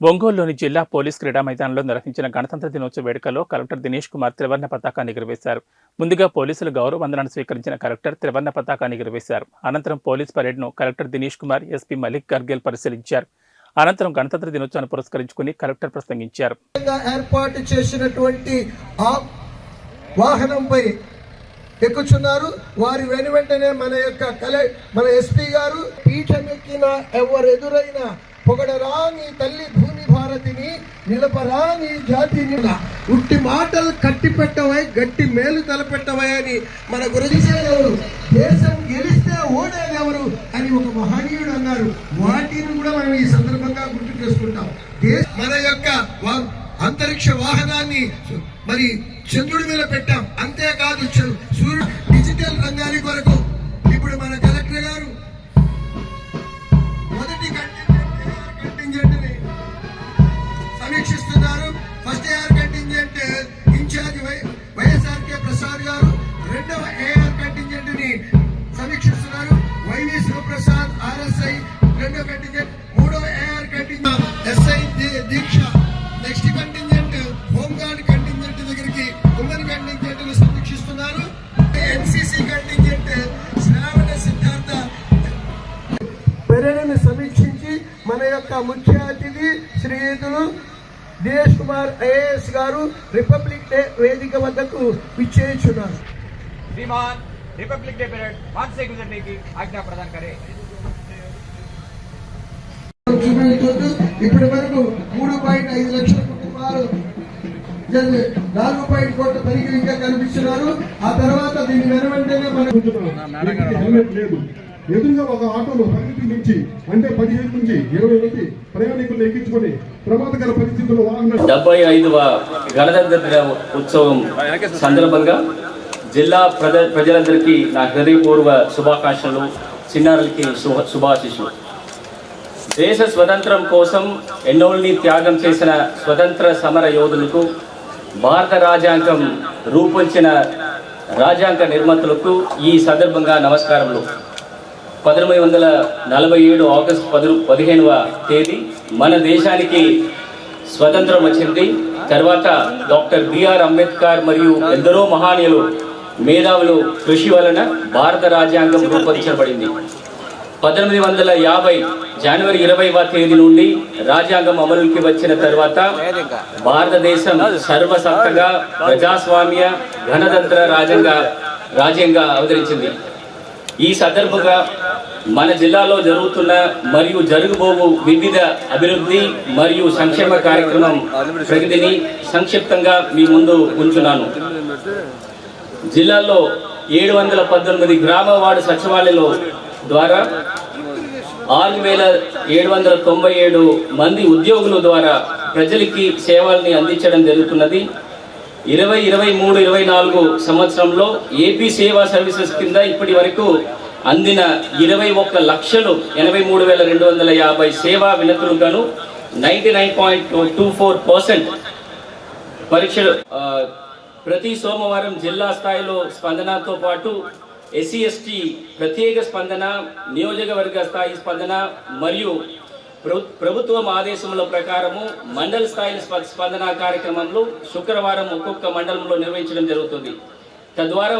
ఒంగోలులోని జిల్లా పోలీస్ క్రీడా మైదానంలో నిర్వహించిన గణతంత్ర దినోత్సవ వేడుకలో కలెక్టర్ దినేష్ కుమార్ త్రివర్ణ పతాకాన్ని ఎగురవేశారు. ముందుగా పోలీసులు గౌరవ వందనాన్ని స్వీకరించిన కలెక్టర్ త్రివర్ణ పతాకాన్ని ఎగురవేశారు. అనంతరం పోలీస్ పరేడ్ను కలెక్టర్ దినేష్ కుమార్ ఎస్పీ మలిక్ గర్గేల్ పరిశీలించారు. అనంతరం గణతంత్ర దినోత్సవాన్ని పురస్కరించుకుని కలెక్టర్ ప్రసంగించారు. ఏర్పాటు చేసినటువంటి వాహనంపై ఎక్కుచున్నారు. వారి వెను వెంటనే మన యొక్క కలె మన ఎస్పీ గారు పీఠమెక్కిన ఎవరు ఎదురైనా పొగడరా నీ తల్లి భూమి భారతిని నిలపరా నీ జాతిని ఉట్టి మాటలు కట్టి పెట్టవై గట్టి మేలు తలపెట్టవై అని మన గురించేదెవరు దేశం గెలిస్తే ఓడేదెవరు అని ఒక మహనీయుడు అన్నారు. వాటిని కూడా మనం ఈ సందర్భంగా గుర్తు చేసుకుంటాం. మన యొక్క వా- అంతరిక్ష వాహనాన్ని మరి చంద్రుడి మీద పెట్టాం. అంతేకాదు మన యొక్క ముఖ్య అతిథి శ్రీయుతులు Dinesh Kumar IAS garu republic day వేదిక వద్దకు విచ్చేస్తున్నారు శ్రీమాన్ రిపబ్లిక్ డే పరేడ్ మానసిక విజయండికి ఆజ్ఞా ప్రదాన్ కరే. ఇప్పటి వరకు మూడు పాయింట్ ఐదు లక్షల కుటుంబాలు నాలుగు పాయింట్ కోట్ల తనిఖీలు ఇంకా కనిపిస్తున్నారు. ఆ తర్వాత దీన్ని వెనవంటేనే మనం లేదు. ఎదురుగా ఒక ఆటోలో పరిమితి నుంచి అంటే పదిహేను నుంచి ఇరవై మంది ప్రయాణికులు ఎక్కించుకుని ప్రమాదకర పరిస్థితుల్లో వాహనం డెబ్బై ఐదవ గణతంత్ర ఉత్సవం సందర్భంగా జిల్లా ప్రజ ప్రజలందరికీ నా హృదయపూర్వ శుభాకాంక్షలు చిన్నారులకి శుభ శుభాశిషులు దేశ స్వతంత్రం కోసం ఎన్నోల్ని త్యాగం చేసిన స్వతంత్ర సమర యోధులకు భారత రాజ్యాంగం రూపొందించిన రాజ్యాంగ నిర్మాతలకు ఈ సందర్భంగా నమస్కారములు. పంతొమ్మిది వందల నలభై ఏడు ఆగస్టు పది పదిహేనవ తేదీ మన దేశానికి స్వతంత్రం వచ్చింది. తర్వాత డాక్టర్ బిఆర్ అంబేద్కర్ మరియు ఎందరో మహానీయులు మేధావులు కృషి వలన భారత రాజ్యాంగం రూపొందించబడింది. పంతొమ్మిది వందల యాభై జనవరి ఇరవైవ తేదీ నుండి రాజ్యాంగం అమలుకి వచ్చిన తర్వాత భారతదేశం సర్వసత్తగా ప్రజాస్వామ్య గణతంత్ర రాజ్యంగా రాజ్యంగా అవతరించింది. ఈ సందర్భంగా మన జిల్లాలో జరుగుతున్న మరియు జరగబోవు వివిధ అభివృద్ధి మరియు సంక్షేమ కార్యక్రమం ప్రగతిని సంక్షిప్తంగా మీ ముందు ఉంచున్నాను. జిల్లాలో ఏడు వందల పద్దెనిమిది గ్రామ వార్డు సచివాలయాల ద్వారా ఆరు వేల ఏడు వందల తొంభై ఏడు మంది ఉద్యోగుల ద్వారా ప్రజలకి సేవల్ని అందించడం జరుగుతున్నది. ఇరవై ఇరవై మూడు ఇరవై నాలుగు సంవత్సరంలో ఏపీ సేవా సర్వీసెస్ కింద ఇప్పటి వరకు అందిన ఇరవై ఒక్క లక్షలు ఎనభై మూడు వేల రెండు వందల యాభై సేవా వినతులు గాను ninety nine point two four percent పరీక్షలు ప్రతి సోమవారం జిల్లా స్థాయిలో స్పందనతో పాటు ఎస్సీ ఎస్టీ ప్రత్యేక స్పందన నియోజకవర్గ స్థాయి స్పందన మరియు ప్రభుత్వం ఆదేశముల ప్రకారము మండల స్థాయి స్ప- స్పందన కార్యక్రమంలో శుక్రవారం ఒక్కొక్క మండలంలో నిర్వహించడం జరుగుతుంది. తద్వారా